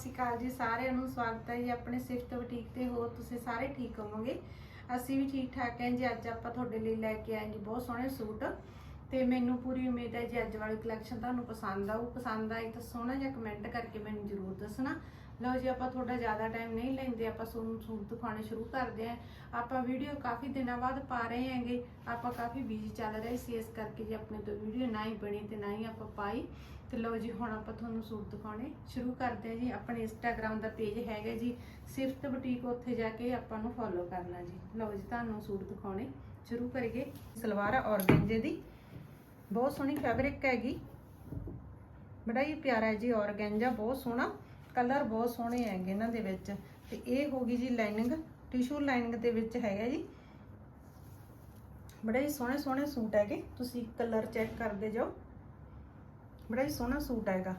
ਸਤਿ ਸ਼੍ਰੀ ਅਕਾਲ ਜੀ, ਸਾਰਿਆਂ ਨੂੰ ਸਵਾਗਤ ਹੈ ਜੀ ਆਪਣੇ ਸਿਫਤ ਬੁਟੀਕ ਤੇ ਹੋਰ ਤੁਸੀਂ ਸਾਰੇ ਠੀਕ ਹੋਵੋਗੇ? ਅਸੀਂ ਵੀ ਠੀਕ ਠਾਕ ਹਾਂ ਜੀ, ਅੱਜ ਆਪਾਂ ਤੁਹਾਡੇ ਲਈ ਲੈ ਕੇ ਆਏ ਜੀ ਬਹੁਤ ਸੋਹਣੇ ਸੂਟ ਤੇ ਮੈਨੂੰ ਪੂਰੀ ਉਮੀਦ ਹੈ ਜੀ ਅੱਜ ਵਾਲੀ ਕਲੈਕਸ਼ਨ ਤੁਹਾਨੂੰ ਪਸੰਦ ਆਊ। ਪਸੰਦ ਆਈ ਤਾਂ ਸੋਹਣਾ ਜਿਹਾ ਕਮੈਂਟ ਕਰਕੇ ਮੈਨੂੰ ਜ਼ਰੂਰ ਦੱਸਣਾ। ਲਓ ਜੀ, ਆਪਾਂ ਤੁਹਾਡਾ ਜ਼ਿਆਦਾ ਟਾਈਮ ਨਹੀਂ ਲੈਂਦੇ, ਆਪਾਂ ਤੁਹਾਨੂੰ ਸੂਟ ਦਿਖਾਉਣੇ ਸ਼ੁਰੂ ਕਰਦੇ ਹਾਂ। ਆਪਾਂ ਵੀਡੀਓ ਕਾਫੀ ਦਿਨਾਂ ਬਾਅਦ ਪਾ ਰਹੇ ਹਾਂਗੇ। ਆਪਾਂ ਕਾਫੀ ਬਿਜ਼ੀ ਚੱਲ ਰਹੇ ਸੀ, ਇਸ ਕਰਕੇ ਜੀ ਆਪਣੇ ਤੋਂ ਵੀਡੀਓ ਨਾ ਹੀ ਬਣੀ ਤੇ ਨਾ ਹੀ ਆਪਾਂ ਪਾਈ। ਤੇ ਲਓ ਜੀ, ਹੁਣ ਆਪਾਂ ਤੁਹਾਨੂੰ ਸੂਟ ਦਿਖਾਉਣੇ ਸ਼ੁਰੂ ਕਰਦੇ ਹਾਂ ਜੀ। ਆਪਣੇ ਇੰਸਟਾਗ੍ਰam ਦਾ ਪੇਜ ਹੈਗਾ ਜੀ, ਸਿਫਤ ਬੁਟੀਕ ਉੱਥੇ ਜਾ ਕੇ ਆਪਾਂ ਨੂੰ ਫੋਲੋ ਕਰਨਾ ਜੀ। ਲਓ ਜੀ, ਤੁਹਾਨੂੰ ਸੂਟ ਦਿਖਾਉਣੇ ਸ਼ੁਰੂ ਕਰੀਏ। ਸਲਵਾਰ ਔਰਗੈਂਜੇ ਦੀ। ਬਹੁਤ ਸੋਹਣੀ ਫੈਬਰਿਕ ਹੈਗੀ। ਬੜਾ ਹੀ ਪਿਆਰਾ ਹੈ ਜੀ, ਔਰਗੈਂਜਾ ਬਹੁਤ ਸੋਹਣਾ। ਕਲਰ ਬਹੁਤ ਸੋਹਣੇ ਹੈਗੇ ਇਹਨਾਂ ਦੇ ਵਿੱਚ। ਤੇ ਇਹ ਹੋ ਗਈ ਜੀ ਲਾਈਨਿੰਗ ਟਿਸ਼ੂ ਲਾਈਨਿੰਗ ਦੇ ਵਿੱਚ ਹੈਗਾ ਜੀ। ਬੜੇ ਹੀ ਸੋਹਣੇ ਸੋਹਣੇ ਸੂਟ ਹੈਗੇ। ਤੁਸੀਂ ਕਲਰ ਚੈੱਕ ਕਰਦੇ ਜਾਓ। ਬੜਾ ਹੀ ਸੋਹਣਾ ਸੂਟ ਹੈਗਾ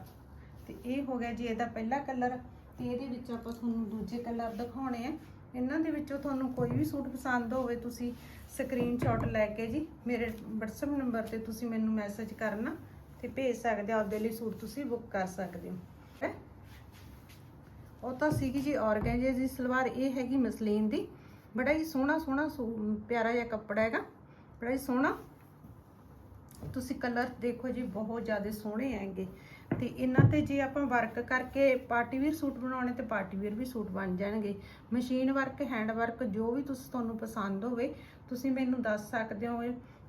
ਤੇ ਇਹ ਹੋ ਗਿਆ ਜੀ ਇਹਦਾ ਪਹਿਲਾ ਕਲਰ। ਤੇ ਇਹਦੇ ਵਿੱਚ ਆਪਾਂ ਤੁਹਾਨੂੰ ਦੂਜੇ ਕਲਰ ਦਿਖਾਉਣੇ ਆ। ਇਹਨਾਂ ਦੇ ਵਿੱਚੋਂ ਤੁਹਾਨੂੰ ਕੋਈ ਵੀ ਸੂਟ ਪਸੰਦ ਹੋਵੇ, ਤੁਸੀਂ ਸਕਰੀਨਸ਼ਾਟ ਲੈ ਕੇ ਜੀ ਮੇਰੇ WhatsApp ਨੰਬਰ ਤੇ ਤੁਸੀਂ ਮੈਨੂੰ ਮੈਸੇਜ ਕਰਨਾ ਤੇ ਭੇਜ ਸਕਦੇ ਹੋ, ਆਪਦੇ ਲਈ ਸੂਟ ਤੁਸੀਂ ਬੁੱਕ ਕਰ ਸਕਦੇ ਹੋ। ਹੈ? ਉਹ ਤਾਂ ਸੀਗੀ ਜੀ ਔਰਗੈਂਜੇ ਦੀ ਸਲਵਾਰ, ਇਹ ਹੈਗੀ ਮਸਲੀਨ ਦੀ। ਬੜਾ ਹੀ ਸੋਹਣਾ ਸੋਹਣਾ ਸੂ- ਪਿਆਰਾ ਜਿਹਾ ਕੱਪੜਾ ਹੈਗਾ। ਬੜਾ ਹੀ ਸੋਹਣਾ। ਤੁਸੀਂ ਕਲਰ ਦੇਖੋ ਜੀ, ਬਹੁਤ ਜ਼ਿਆਦਾ ਸੋਹਣੇ ਹੈਗੇ। ਤੇ ਇਹਨਾਂ ਤੇ ਜੇ ਆਪਾਂ ਵਰਕ ਕਰਕੇ ਪਾਰਟੀ ਵੀਰ ਸੂਟ ਬਣਾਉਣੇ ਤੇ ਪਾਰਟੀ ਵੀਰ ਵੀ ਸੂਟ ਬਣ ਜਾਣਗੇ। ਮਸ਼ੀਨ ਵਰਕ ਹੈਂਡ ਵਰਕ ਜੋ ਵੀ ਤੁਸੀਂ ਤੁਹਾਨੂੰ ਪਸੰਦ ਹੋਵੇ, ਤੁਸੀਂ ਮੈਨੂੰ ਦੱਸ ਸਕਦੇ ਹੋ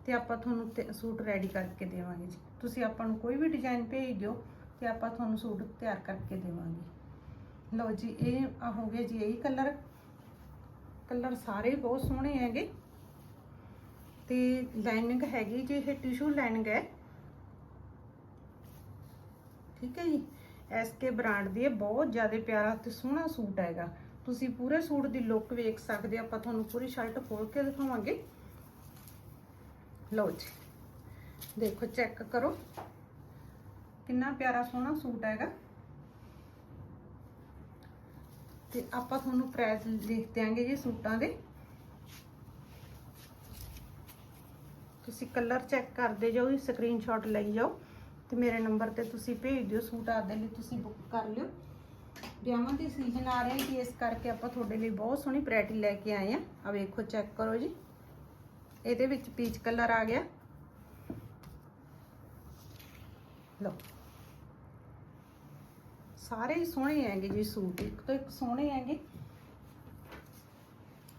ਤੇ ਆਪਾਂ ਤੁਹਾਨੂੰ ਸੂਟ ਰੈਡੀ ਕਰਕੇ ਦੇਵਾਂਗੇ ਜੀ। ਤੁਸੀਂ ਆਪਾਂ ਨੂੰ ਕੋਈ ਵੀ ਡਿਜ਼ਾਈਨ ਭੇਜ ਦਿਓ ਤੇ ਆਪਾਂ ਤੁਹਾਨੂੰ ਸੂਟ ਤਿਆਰ ਕਰਕੇ ਦੇਵਾਂਗੇ। ਲਓ ਜੀ, ਇਹ ਆ ਹੋ ਗਿਆ ਜੀ, ਇਹੀ ਕਲਰ ਕਲਰ ਸਾਰੇ ਬਹੁਤ ਸੋਹਣੇ ਹੈਗੇ। ਤੇ ਲਾਈਨਿੰਗ ਹੈਗੀ ਜੀ ਇਹ ਟਿਸ਼ੂ ਲਾਈਨਿੰਗ ਹੈ। ਠੀਕ ਹੈ ਜੀ? ਐਸਕੇ ਬ੍ਰਾਂਡ ਦੀ ਹੈ ਬਹੁਤ ਜ਼ਿਆਦਾ ਪਿਆਰਾ ਤੇ ਸੋਹਣਾ ਸੂਟ ਹੈਗਾ। ਤੁਸੀਂ ਪੂਰੇ ਸੂਟ ਦੀ ਲੁੱਕ ਵੇਖ ਸਕਦੇ ਹੋ। ਆਪਾਂ ਤੁਹਾਨੂੰ ਪੂਰੀ ਸ਼ਰਟ ਖੋਲ ਕੇ ਦਿਖਾਵਾਂਗੇ। ਲਓ ਜੀ। ਦੇਖੋ ਚੈੱਕ ਕਰੋ। ਕਿੰਨਾ ਪਿਆਰਾ ਸੋਹਣਾ ਸੂਟ ਹੈਗਾ। ਤੇ ਆਪਾਂ ਤੁਹਾਨੂੰ ਪ੍ਰਾਈਸ ਲਿਖ ਦਿਆਂਗੇ ਜੀ ਸੂਟਾਂ ਦੇ। ਤੁਸੀਂ ਕਲਰ ਚੈੱਕ ਕਰਦੇ ਜਾਓ ਜੀ ਸਕਰੀਨਸ਼ਾਟ ਲਈ ਜਾਓ ਤੇ ਮੇਰੇ ਨੰਬਰ ਤੇ ਤੁਸੀਂ ਭੇਜ ਦਿਓ, ਸੂਟ ਆਪਦੇ ਲਈ ਤੁਸੀਂ ਬੁੱਕ ਕਰ ਲਿਓ। ਵਿਆਹਾਂ ਦੇ ਸੀਜ਼ਨ ਆ ਰਹੇ ਕਿ ਇਸ ਕਰਕੇ ਆਪਾਂ ਤੁਹਾਡੇ ਲਈ ਬਹੁਤ ਸੋਹਣੀ ਵੈਰਾਈਟੀ ਲੈ ਕੇ ਆਏ ਆ ਆ ਵੇਖੋ ਚੈੱਕ ਕਰੋ ਜੀ। ਇਹਦੇ ਵਿੱਚ ਪੀਚ ਕਲਰ ਆ ਗਿਆ। ਲਓ। ਸਾਰੇ ਹੀ ਸੋਹਣੇ ਹੈਗੇ ਜੀ ਸੂਟ, ਇੱਕ ਤੋਂ ਇੱਕ ਸੋਹਣੇ ਹੈਗੇ।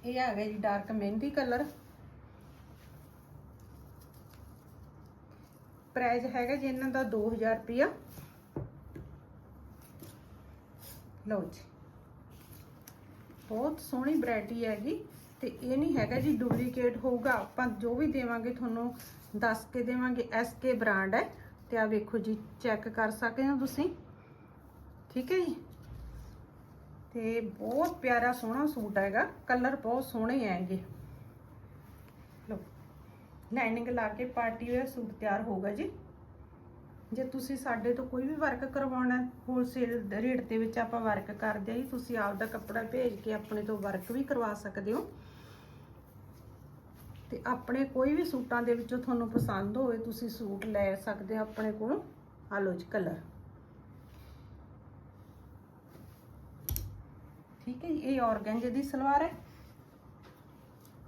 ਇਹ ਆ ਗਿਆ ਜੀ ਡਾਰਕ ਮਹਿੰਦੀ ਕਲਰ ਪ੍ਰਾਈਸ ਹੈਗਾ ਜੀ ਇਹਨਾਂ ਦਾ 2000 ਰੁਪਿਆ ਲਓ ਜੀ। ਬਹੁਤ ਸੋਹਣੀ ਵੈਰਾਈਟੀ ਹੈਗੀ ਤੇ ਇਹ ਨਹੀਂ ਹੈਗਾ ਜੀ ਡੁਪਲੀਕੇਟ ਹੋਊਗਾ। ਆਪਾਂ ਜੋ ਵੀ ਦੇਵਾਂਗੇ ਤੁਹਾਨੂੰ ਦੱਸ ਕੇ ਦੇਵਾਂਗੇ ਐਸਕੇ ਬ੍ਰਾਂਡ ਹੈ। ਤੇ ਆ ਵੇਖੋ ਜੀ ਚੈੱਕ ਕਰ ਸਕਦੇ ਹੋ ਤੁਸੀਂ। ਠੀਕ ਹੈ ਜੀ? ਤੇ ਬਹੁਤ ਪਿਆਰਾ ਸੋਹਣਾ ਸੂਟ ਹੈਗਾ। ਕਲਰ ਬਹੁਤ ਸੋਹਣੇ ਹੈਗੇ। ਲਾਈਨਿੰਗ ਲਾ ਕੇ ਪਾਰਟੀ ਵੇਅਰ ਸੂਟ ਤਿਆਰ ਹੋਗਾ ਜੀ। ਜੇ ਤੁਸੀਂ ਸਾਡੇ ਤੋਂ ਕੋਈ ਵੀ ਵਰਕ ਕਰਵਾਉਣਾ ਹੋਲਸੇਲ ਰੇਟ ਦੇ ਵਿੱਚ ਆਪਾਂ ਵਰਕ ਕਰਦੇ ਆ ਜੀ, ਤੁਸੀਂ ਆਪ ਦਾ ਕੱਪੜਾ ਭੇਜ ਕੇ ਆਪਣੇ ਤੋਂ ਵਰਕ ਵੀ ਕਰਵਾ ਸਕਦੇ ਹੋ। ਤੇ ਆਪਣੇ ਕੋਈ ਵੀ ਸੂਟਾਂ ਦੇ ਵਿੱਚੋਂ ਤੁਹਾਨੂੰ ਪਸੰਦ ਹੋਵੇ, ਤੁਸੀਂ ਸੂਟ ਲੈ ਸਕਦੇ ਹੋ ਆਪਣੇ ਕੋਲੋਂ। ਆ ਲਓ ਜੀ ਕਲਰ ਠੀਕ ਹੈ ਜੀ, ਇਹ ਔਰਗੈਂਜੇ ਦੀ ਸਲਵਾਰ ਹੈ।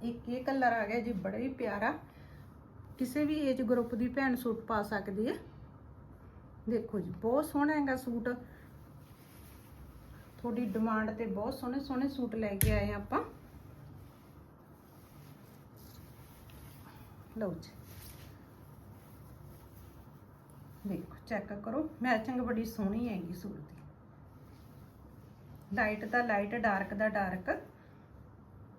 ਇੱਕ ਇਹ ਕਲਰ ਆ ਗਿਆ ਜੀ, ਬੜਾ ਹੀ ਪਿਆਰਾ। ਕਿਸੇ ਵੀ ਏਜ ਗਰੁੱਪ ਦੀ ਭੈਣ ਸੂਟ ਪਾ ਸਕਦੀ ਹੈ। ਦੇਖੋ ਜੀ, ਬਹੁਤ ਸੋਹਣਾ ਹੈਗਾ ਸੂਟ। ਤੁਹਾਡੀ ਡਿਮਾਂਡ ਤੇ ਬਹੁਤ ਸੋਹਣੇ ਸੋਹਣੇ ਸੂਟ ਲੈ ਕੇ ਆਏ ਹਾਂ ਆਪਾਂ। ਲਓ ਜੀ। ਦੇਖੋ ਚੈੱਕ ਕਰੋ। ਮੈਚਿੰਗ ਬੜੀ ਸੋਹਣੀ ਹੈਗੀ ਸੂਟ ਦੀ। ਲਾਈਟ ਦਾ ਲਾਈਟ ਡਾਰਕ ਦਾ ਡਾਰਕ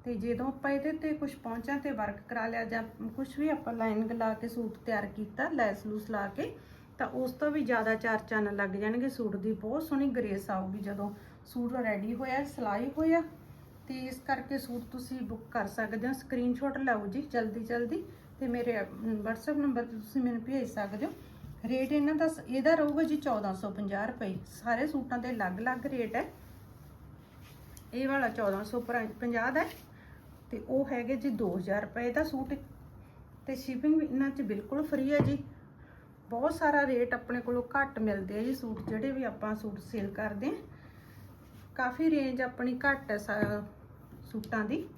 ਤੇ ਜਦੋਂ ਆਪਾਂ ਇਹਦੇ ਤੇ ਕੁਝ ਪਹੁੰਚਾਂ ਤੇ ਵਰਕ ਕਰਾ ਲਿਆ ਜਾਂ ਕੁਝ ਵੀ ਆਪਾਂ ਲਾਈਨ ਲਾ ਕੇ ਸੂਟ ਤਿਆਰ ਕੀਤਾ, ਲੈਸ ਲੂਸ ਲਾ ਕੇ, ਤਾਂ ਉਸ ਤੋਂ ਵੀ ਜ਼ਿਆਦਾ ਚਾਰ ਚੰਨ ਲੱਗ ਜਾਣਗੇ ਸੂਟ ਦੀ, ਬਹੁਤ ਸੋਹਣੀ ਗ੍ਰੇਸ ਆਊਗੀ ਜਦੋਂ ਸੂਟ ਰੈਡੀ ਹੋਇਆ, ਸਿਲਾਈ ਹੋਇਆ, ਤੇ ਇਸ ਕਰਕੇ ਸੂਟ ਤੁਸੀਂ ਬੁੱਕ ਕਰ ਸਕਦੇ ਹੋ। ਸਕਰੀਨਸ਼ਾਟ ਲਓ ਜੀ ਜਲਦੀ ਜਲਦੀ ਤੇ ਮੇਰੇ WhatsApp ਨੰਬਰ ਤੇ ਤੁਸੀਂ ਮੈਨੂੰ ਭੇਜ ਸਕਦੇ ਹੋ। ਰੇਟ ਇਹਨਾਂ ਦਾ ਇਹਦਾ ਰਹੂਗਾ ਜੀ 1450 ਰੁਪਏ। ਸਾਰੇ ਸੂਟਾਂ ਦੇ ਅਲੱਗ-ਅਲੱਗ ਰੇਟ ਹੈ। ਇਹ ਵਾਲਾ 1450 ਦਾ ਹੈ। ਤੇ ਉਹ ਹੈਗੇ ਜੀ 2000 ਰੁਪਏ ਦਾ ਸੂਟ। ਤੇ ਸ਼ਿਪਿੰਗ ਇਹਨਾਂ 'ਚ ਬਿਲਕੁਲ ਫ੍ਰੀ ਹੈ ਜੀ। ਬਹੁਤ ਸਾਰਾ ਰੇਟ ਆਪਣੇ ਕੋਲੋਂ ਘੱਟ ਮਿਲਦੇ ਆ ਜੀ ਸੂਟ, ਜਿਹੜੇ ਵੀ ਆਪਾਂ ਸੂਟ ਸੇਲ ਕਰਦੇ ਆ ਕਾਫੀ ਰੇਂਜ ਆਪਣੀ ਘੱਟ ਹੈ ਸਾ- ਸੂਟਾਂ ਦੀ।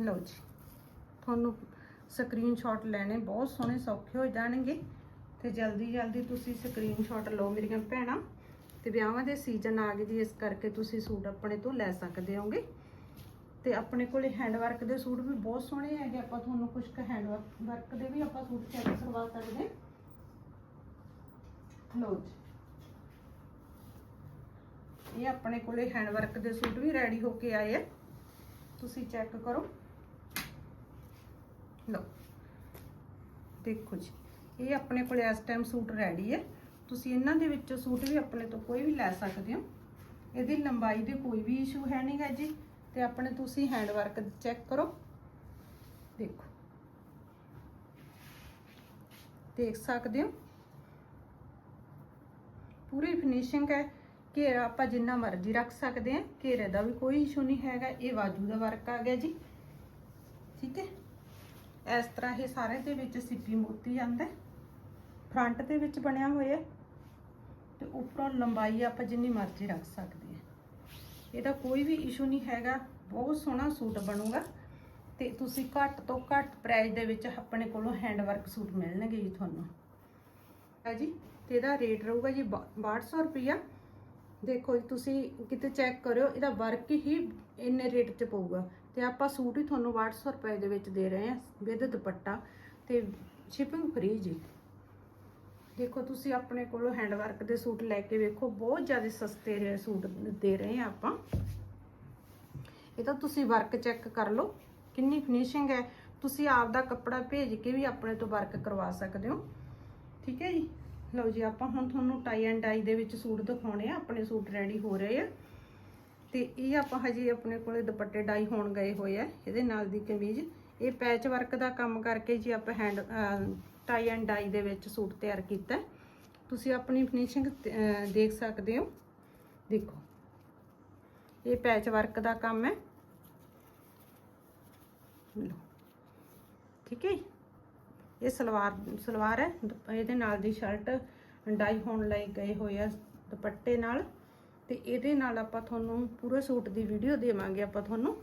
ਲਓ ਜੀ, ਤੁਹਾਨੂੰ ਸਕਰੀਨਸ਼ਾਟ ਲੈਣੇ ਬਹੁਤ ਸੋਹਣੇ ਸੌਖੇ ਹੋ ਜਾਣਗੇ। ਤੇ ਜਲਦੀ ਜਲਦੀ ਤੁਸੀਂ ਸਕਰੀਨਸ਼ਾਟ ਲਓ ਮੇਰੀਆਂ ਭੈਣਾਂ। ਤੇ ਵਿਆਹਾਂ ਦੇ ਸੀਜ਼ਨ ਆ ਗਏ ਜੀ, ਇਸ ਕਰਕੇ ਤੁਸੀਂ ਸੂਟ ਆਪਣੇ ਤੋਂ ਲੈ ਸਕਦੇ ਹੋਗੇ। ਤੇ ਆਪਣੇ ਕੋਲੇ ਹੈਂਡ ਵਰਕ ਦੇ ਸੂਟ ਵੀ ਬਹੁਤ ਸੋਹਣੇ ਹੈਗੇ, ਆਪਾਂ ਤੁਹਾਨੂੰ ਕੁਝ ਕੁ ਹੈਂਡ ਵਰਕ ਦੇ ਵੀ ਆਪਾਂ ਸੂਟ ਚੈੱਕ ਕਰਵਾ ਸਕਦੇ ਲਓ ਜੀ। ਇਹ ਆਪਣੇ ਕੋਲੇ ਹੈਂਡ ਵਰਕ ਦੇ ਸੂਟ ਵੀ ਰੈਡੀ ਹੋ ਕੇ ਆਏ ਆ। ਤੁਸੀਂ ਚੈੱਕ ਕਰੋ। ਲਓ। ਦੇਖੋ ਜੀ, ਇਹ ਆਪਣੇ ਕੋਲੇ ਇਸ ਟਾਈਮ ਸੂਟ ਰੈਡੀ ਹੈ ਤੁਸੀਂ ਇਹਨਾਂ ਦੇ ਵਿੱਚੋਂ ਸੂਟ ਵੀ ਆਪਣੇ ਤੋਂ ਕੋਈ ਵੀ ਲੈ ਸਕਦੇ ਹੋ। ਇਹਦੀ ਲੰਬਾਈ ਦੇ ਕੋਈ ਵੀ ਇਸ਼ੂ ਹੈ ਨਹੀਂਗਾ ਜੀ। ਤੇ ਆਪਣੇ ਤੁਸੀਂ ਹੈਂਡ ਵਰਕ ਚੈੱਕ ਕਰੋ। ਦੇਖੋ। ਦੇਖ ਸਕਦੇ ਹੋ। ਪੂਰੀ ਫਿਨਿਸ਼ਿੰਗ ਹੈ। ਘੇਰਾ ਆਪਾਂ ਜਿੰਨਾ ਮਰਜ਼ੀ ਰੱਖ ਸਕਦੇ ਹਾਂ। ਘੇਰੇ ਦਾ ਵੀ ਕੋਈ ਇਸ਼ੂ ਨਹੀਂ ਹੈਗਾ। ਇਹ ਬਾਜੂ ਦਾ ਵਰਕ ਆ ਗਿਆ ਜੀ। ਠੀਕ ਹੈ। ਇਸ ਤਰ੍ਹਾਂ ਇਹ ਸਾਰੇ ਦੇ ਵਿੱਚ ਸਿੱਪੀ ਮੋਤੀ ਜਾਂਦਾ ਫਰੰਟ ਦੇ ਵਿੱਚ ਬਣਿਆ ਹੋਇਆ ਹੈ। ਤੇ ਉੱਪਰੋਂ ਲੰਬਾਈ ਆਪਾਂ ਜਿੰਨੀ ਮਰਜ਼ੀ ਰੱਖ ਸਕਦੇ ਇਹਦਾ ਕੋਈ ਵੀ ਇਸ਼ੂ ਨਹੀਂ ਹੈਗਾ। ਬਹੁਤ ਸੋਹਣਾ ਸੂਟ ਬਣੂਗਾ। ਤੇ ਤੁਸੀਂ ਘੱਟ ਤੋਂ ਘੱਟ ਪ੍ਰਾਈਸ ਦੇ ਵਿੱਚ ਆਪਣੇ ਕੋਲੋਂ ਹੈਂਡਵਰਕ ਸੂਟ ਮਿਲਣਗੇ ਜੀ ਤੁਹਾਨੂੰ। ਹੈ ਜੀ, ਤੇ ਇਹਦਾ ਰੇਟ ਰਹੂਗਾ ਜੀ 6200 ਰੁਪਿਆ ਦੇਖੋ ਜੀ, ਤੁਸੀਂ ਕਿਤੇ ਚੈੱਕ ਕਰਿਓ, ਇਹਦਾ ਵਰਕ ਹੀ ਇੰਨੇ ਰੇਟ 'ਚ ਪਊਗਾ। ਤੇ ਆਪਾਂ ਸੂਟ ਹੀ ਤੁਹਾਨੂੰ 6200 ਰੁਪਏ ਦੇ ਵਿੱਚ ਦੇ ਰਹੇ ਹਾਂ, ਵਿਦ ਦੁਪੱਟਾ। ਤੇ ਸ਼ਿਪਿੰਗ ਫ੍ਰੀ ਜੀ। ਦੇਖੋ, ਤੁਸੀਂ ਆਪਣੇ ਕੋਲੋਂ ਹੈਂਡ ਵਰਕ ਦੇ ਸੂਟ ਲੈ ਕੇ ਵੇਖੋ, ਬਹੁਤ ਜ਼ਿਆਦਾ ਸਸਤੇ ਰਹੇ ਸੂਟ ਦੇ ਰਹੇ ਹਾਂ ਆਪਾਂ। ਇਹ ਤਾਂ ਤੁਸੀਂ ਵਰਕ ਚੈੱਕ ਕਰ ਲਓ, ਕਿੰਨੀ ਫਿਨਿਸ਼ਿੰਗ ਹੈ। ਤੁਸੀਂ ਆਪ ਦਾ ਕੱਪੜਾ ਭੇਜ ਕੇ ਵੀ ਆਪਣੇ ਤੋਂ ਵਰਕ ਕਰਵਾ ਸਕਦੇ ਹੋ। ਠੀਕ ਹੈ ਜੀ? ਲਓ ਜੀ, ਆਪਾਂ ਹੁਣ ਤੁਹਾਨੂੰ ਟਾਈ ਐਂਡ ਡਾਈ ਦੇ ਵਿੱਚ ਸੂਟ ਦਿਖਾਉਣੇ ਆ, ਆਪਣੇ ਸੂਟ ਰੈਡੀ ਹੋ ਰਹੇ ਆ। ਤੇ ਇਹ ਆਪਾਂ ਹਜੇ ਆਪਣੇ ਕੋਲੇ ਦੁਪੱਟੇ ਡਾਈ ਹੋਣ ਗਏ ਹੋਏ ਆ, ਇਹਦੇ ਨਾਲ ਦੀ ਕਮੀਜ਼। ਇਹ ਪੈਚ ਵਰਕ ਦਾ ਕੰਮ ਕਰਕੇ ਜੀ ਆਪਾਂ ਹੈਂਡ ਟਾਈ ਐਂਡ ਡਾਈ ਦੇ ਵਿੱਚ ਸੂਟ ਤਿਆਰ ਕੀਤਾ ਤੁਸੀਂ ਆਪਣੀ ਫਿਨਿਸ਼ਿੰਗ ਦੇਖ ਸਕਦੇ ਹੋ। ਦੇਖੋ, ਇਹ ਪੈਚ ਵਰਕ ਦਾ ਕੰਮ ਹੈ। ਲਓ, ਠੀਕ ਹੈ ਜੀ। ਇਹ ਸਲਵਾਰ ਸਲਵਾਰ ਹੈ। ਦੁਪ- ਇਹਦੇ ਨਾਲ ਦੀ ਸ਼ਰਟ ਡਾਈ ਹੋਣ ਲਈ ਗਏ ਹੋਏ ਆ ਦੁਪੱਟੇ ਨਾਲ। ਤੇ ਇਹਦੇ ਨਾਲ ਆਪਾਂ ਤੁਹਾਨੂੰ ਪੂਰੇ ਸੂਟ ਦੀ ਵੀਡੀਓ ਦੇਵਾਂਗੇ ਆਪਾਂ ਤੁਹਾਨੂੰ।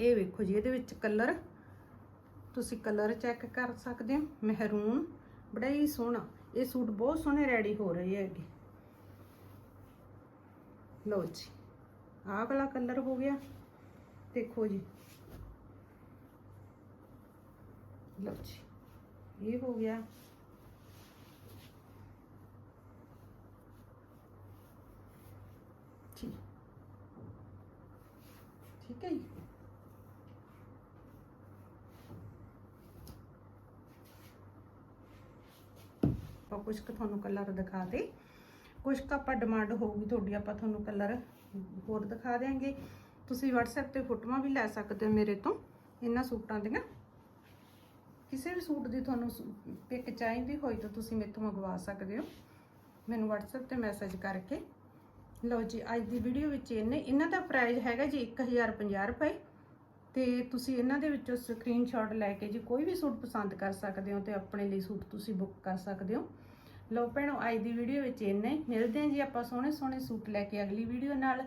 ਇਹ ਵੇਖੋ ਜੀ, ਇਹਦੇ ਵਿੱਚ ਕਲਰ ਤੁਸੀਂ ਕਲਰ ਚੈੱਕ ਕਰ ਸਕਦੇ ਹੋ। ਮਹਿਰੂਨ ਬੜਾ ਹੀ ਸੋਹਣਾ। ਇਹ ਸੂਟ ਬਹੁਤ ਸੋਹਣੇ ਰੈਡੀ ਹੋ ਰਹੇ ਹੈਗੇ। ਲਓ ਜੀ, ਆਹ ਵਾਲਾ ਕਲਰ ਹੋ ਗਿਆ। ਦੇਖੋ ਜੀ। ਲਓ ਜੀ, ਇਹ ਹੋ ਗਿਆ ਠੀਕ ਠੀਕ ਹੈ ਜੀ ਆਪਾਂ ਕੁਝ ਕੁ ਤੁਹਾਨੂੰ ਕਲਰ ਦਿਖਾ ਦੇ। ਕੁਝ ਕੁ ਆਪਾਂ ਡਿਮਾਂਡ ਹੋਊਗੀ ਤੁਹਾਡੀ, ਆਪਾਂ ਤੁਹਾਨੂੰ ਕਲਰ ਹੋਰ ਦਿਖਾ ਦੇਾਂਗੇ ਤੁਸੀਂ WhatsApp ਤੇ ਫੋਟੋਆਂ ਵੀ ਲੈ ਸਕਦੇ ਹੋ ਮੇਰੇ ਤੋਂ, ਇਹਨਾਂ ਸੂਟਾਂ ਦੀਆਂ। ਕਿਸੇ ਵੀ ਸੂਟ ਦੀ ਤੁਹਾਨੂੰ ਪਿਕ ਚਾਹੀਦੀ ਹੋਈ ਤਾਂ ਤੁਸੀਂ ਮੇਰੇ ਤੋਂ ਮੰਗਵਾ ਸਕਦੇ ਹੋ। ਮੈਨੂੰ WhatsApp ਤੇ ਮੈਸੇਜ ਕਰਕੇ। ਲਓ ਜੀ, ਅੱਜ ਦੀ ਵੀਡੀਓ ਵਿੱਚ ਇਹਨੇ, ਇਹਨਾਂ ਦਾ ਪ੍ਰਾਈਸ ਹੈਗਾ ਜੀ 1050 ਰੁਪਏ। ਤੇ ਤੁਸੀਂ ਇਹਨਾਂ ਦੇ ਵਿੱਚੋਂ ਸਕਰੀਨਸ਼ਾਟ ਲੈ ਕੇ ਜੀ ਕੋਈ ਵੀ ਸੂਟ ਪਸੰਦ ਕਰ ਸਕਦੇ ਹੋ ਤੇ ਆਪਣੇ ਲਈ ਸੂਟ ਤੁਸੀਂ ਬੁੱਕ ਕਰ ਸਕਦੇ ਹੋ। ਲਓ ਭੈਣੋ, ਅੱਜ ਦੀ ਵੀਡੀਓ ਵਿੱਚ ਇੰਨਾ ਹੀ। ਮਿਲਦੇ ਹਾਂ ਜੀ ਆਪਾਂ ਸੋਹਣੇ ਸੋਹਣੇ ਸੂਟ ਲੈ ਕੇ ਅਗਲੀ ਵੀਡੀਓ ਨਾਲ।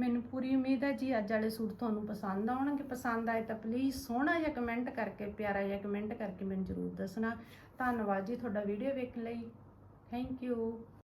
ਮੈਨੂੰ ਪੂਰੀ ਉਮੀਦ ਹੈ ਜੀ ਅੱਜ ਵਾਲੇ ਸੂਟ ਤੁਹਾਨੂੰ ਪਸੰਦ ਆਉਣਗੇ। ਪਸੰਦ ਆਏ ਤਾਂ ਪਲੀਜ਼ ਸੋਹਣਾ ਜਿਹਾ ਕਮੈਂਟ ਕਰਕੇ, ਪਿਆਰਾ ਜਿਹਾ ਕਮੈਂਟ ਕਰਕੇ ਮੈਨੂੰ ਜ਼ਰੂਰ ਦੱਸਣਾ। ਧੰਨਵਾਦ ਜੀ ਤੁਹਾਡਾ ਵੀਡੀਓ ਵੇਖਣ ਲਈ। Thank you